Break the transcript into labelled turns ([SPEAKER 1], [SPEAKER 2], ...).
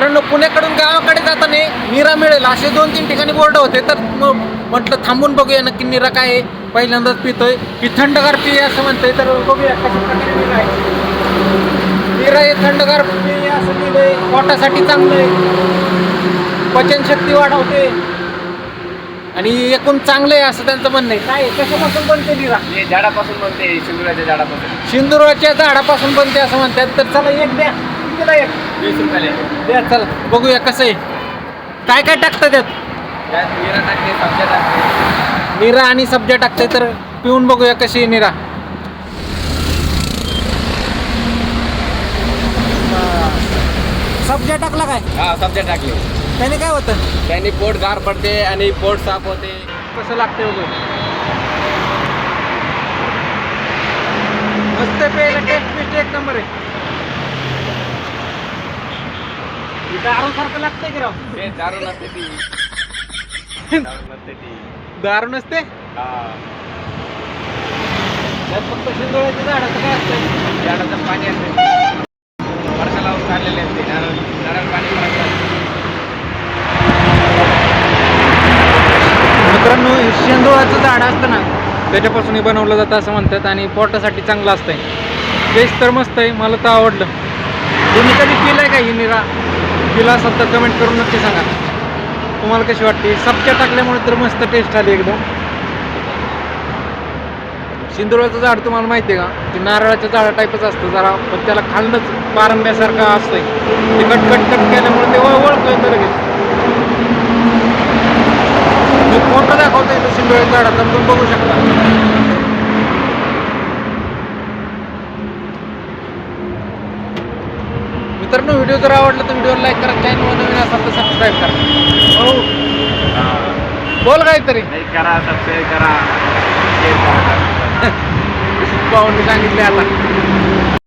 [SPEAKER 1] मित्रांनो पुण्याकडून गावाकडे जाताना निरा मिळेल. असे दोन तीन ठिकाणी बोर्ड होते. तर मग म्हटलं थांबून बघूया नक्की निरा काय आहे. पहिल्यांदाच पितोय. की थंडगार पिये असं म्हणतोय. तर बघूया कशा प्रकारे निरा आहे. निरा हे थंडगार पिये असं लिहिलंय. पोटासाठी चांगलं आहे. पचनशक्ती वाढवते. आणि एकूण चांगलं आहे असं त्यांचं म्हणणं आहे. काय? कशापासून बनते निरा?
[SPEAKER 2] हे झाडापासून बनते सिंदुराच्या झाडापासून.
[SPEAKER 1] सिंदुराच्या झाडापासून बनते असं म्हणतात. तर चला एक द्या. कितीला एक.
[SPEAKER 2] वीस रुपयाला
[SPEAKER 1] द्या चला. बघूया कसं आहे. काय काय टाकतं त्यात
[SPEAKER 2] त्यात विरा टाकते सब्जा टाकते.
[SPEAKER 1] निरा आणि सब्जा टाकते तर पिऊन बघूया कशी आहे निरा. सब्जा टाकला काय?
[SPEAKER 2] हा सब्जा टाकले.
[SPEAKER 1] त्याने काय होतं?
[SPEAKER 2] त्यांनी पोट गार पडते आणि पोट साफ होते.
[SPEAKER 1] कसं लागते वगैरे मस्त प्यायला टेस्ट बिस्ट एक नंबर आहे. दारू सारखं लागतंय की राव?
[SPEAKER 2] ते दारू नसते ती. दारू नसते ती.
[SPEAKER 1] दारू नसते?
[SPEAKER 2] हा.
[SPEAKER 1] त्यात फक्त शिंदोळ्याच्या झाडाचं काय असतं
[SPEAKER 2] झाडाचं पाणी असते. वर्षा लावून काढलेले असते. नारळ नारळ पाणी पण असतं.
[SPEAKER 1] मित्रांनो शेंदोळाचं झाड असतं ना त्याच्यापासून हे बनवलं जातं असं म्हणतात आणि पोटासाठी चांगलं असतंय. टेस्ट तर मस्त आहे मला तर आवडलं. तुम्ही कधी पिलाय का ही निरा? तिला असाल तर कमेंट करून नक्की सांगा. तुम्हाला कशी वाटते? सब्जा टाकल्यामुळे तर मस्त टेस्ट आली एकदम. सिंदुराचं झाड तुम्हाला माहिती आहे का? ते नारळाच्या झाडा टाईपच असतं जरा पण त्याला खालनंच पारंब्यासारखं असतंय. ते कट कट कट केल्यामुळे ते वळवळ लगेच. मी फोटो दाखवतो इथं सिंदुराच्या झाडाचा तुम्ही बघू शकता. मित्रांनो व्हिडिओ जर आवडला तर व्हिडिओ लाईक करा चॅनल नवीन असाल तर सबस्क्राईब करा. हो. बोल काहीतरी.
[SPEAKER 2] करा सबस्क्राईब करा.
[SPEAKER 1] पाहून सांगितले आता.